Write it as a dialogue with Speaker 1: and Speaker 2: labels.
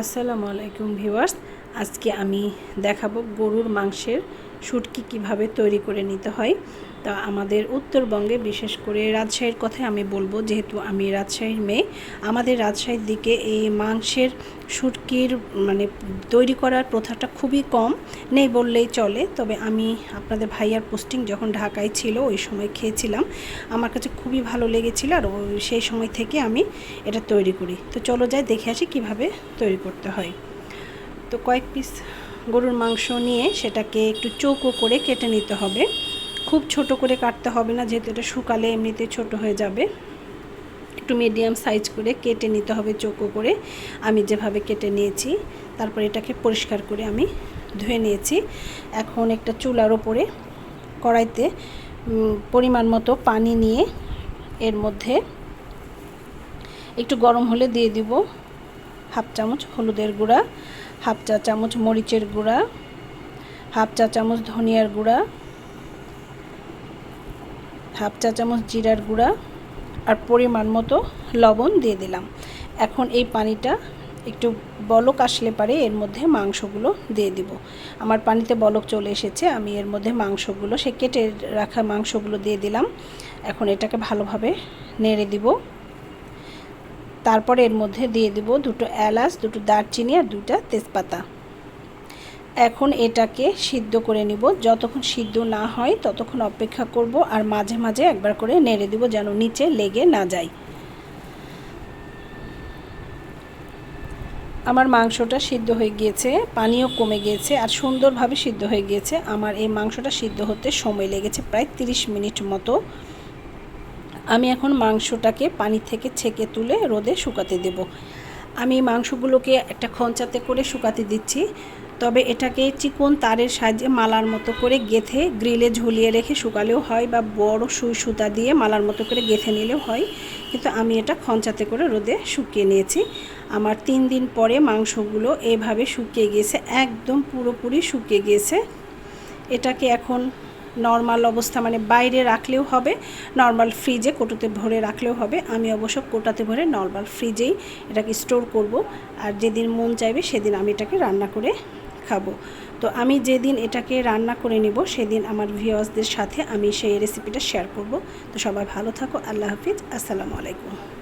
Speaker 1: আসসালামু আলাইকুম ভিউয়ার্স। আজকে আমি দেখাবো গরুর মাংসের শুটকি কীভাবে তৈরি করে নিতে হয়, তা আমাদের উত্তরবঙ্গে বিশেষ করে রাজশাহীর কথাই আমি বলব। যেহেতু আমি রাজশাহীর মেয়ে, আমাদের রাজশাহীর দিকে এই মাংসের শুটকির মানে তৈরি করার প্রথাটা খুবই কম। নেই বললেই চলে। তবে আমি আপনাদের ভাইয়ার পোস্টিং যখন ঢাকায় ছিল, ওই সময় খেয়েছিলাম। আমার কাছে খুবই ভালো লেগেছিল আর সেই সময় থেকে আমি এটা তৈরি করি। তো চলো যাই, দেখে আসি কীভাবে তৈরি করতে হয়। তো কয়েক পিস গরুর মাংস নিয়ে সেটাকে একটু চৌকো করে কেটে নিতে হবে। খুব ছোট করে কাটতে হবে না, যেহেতু এটা শুকালে এমনিতে ছোট হয়ে যাবে। একটু মিডিয়াম সাইজ করে কেটে নিতে হবে চৌকো করে। আমি যেভাবে কেটে নিয়েছি, তারপর এটাকে পরিষ্কার করে আমি ধুয়ে নিয়েছি। এখন একটা চুলার ওপরে কড়াইতে পরিমাণ মতো পানি নিয়ে এর মধ্যে একটু গরম হলে দিয়ে দিব। হাফ চামচ হলুদের গুঁড়া, হাফ চা চামচ মরিচের গুঁড়া, হাফ চা চামচ ধনিয়ার গুঁড়া, হাফ চা চামচ জিরার গুঁড়া আর পরিমাণ মতো লবণ দিয়ে দিলাম। এখন এই পানিটা একটু বলক আসলে পারে এর মধ্যে মাংসগুলো দিয়ে দিব। আমার পানিতে বলক চলে এসেছে, আমি এর মধ্যে মাংসগুলো, সে কেটে রাখা মাংসগুলো দিয়ে দিলাম। এখন এটাকে ভালোভাবে নেড়ে দিব। তারপরে এর মধ্যে দিয়ে দিব দুটো এলাচ, দুটো দারচিনি আর দুটা তেজপাতা। এখন এটাকে সিদ্ধ করে নিব। যতক্ষণ সিদ্ধ না হয় ততক্ষণ অপেক্ষা করব আর মাঝে মাঝে একবার করে নেড়ে দিব যেন নিচে লেগে না যায়। আমার মাংসটা সিদ্ধ হয়ে গিয়েছে, পানিও কমে গিয়েছে আর সুন্দরভাবে সিদ্ধ হয়ে গিয়েছে। আমার এই মাংসটা সিদ্ধ হতে সময় লেগেছে প্রায় 30 মিনিট মতো। আমি এখন মাংসটাকে পানি থেকে ছেঁকে তুলে রোদে শুকাতে দেব। আমি মাংসগুলোকে একটা খঞ্চাতে করে শুকাতে দিচ্ছি। তবে এটাকে চিকন তারের সাহায্যে মালার মতো করে গেথে গ্রিলে ঝুলিয়ে রেখে শুকালেও হয় বা বড় সুই সুতা দিয়ে মালার মতো করে গেথে নিলেও হয়। কিন্তু আমি এটা খঞ্চাতে করে রোদে শুকিয়ে নিয়েছি। আমার তিন দিন পরে মাংসগুলো এভাবে শুকিয়ে গিয়েছে, একদম পুরোপুরি শুকিয়ে গিয়েছে। এটাকে এখন নর্মাল অবস্থা মানে বাইরে রাখলেও হবে, নর্মাল ফ্রিজে কোটোতে ভরে রাখলেও হবে। আমি অবশ্য কোটাতে ভরে নর্মাল ফ্রিজেই এটাকে স্টোর করব আর যেদিন মন চাইবে সেদিন আমি এটাকে রান্না করে খাব। তো আমি যেদিন এটাকে রান্না করে নিব সেদিন আমার ভিউয়ার্সদের সাথে আমি সেই রেসিপিটা শেয়ার করব। তো সবাই ভালো থাকো, আল্লাহ হাফিজ, আসসালামু আলাইকুম।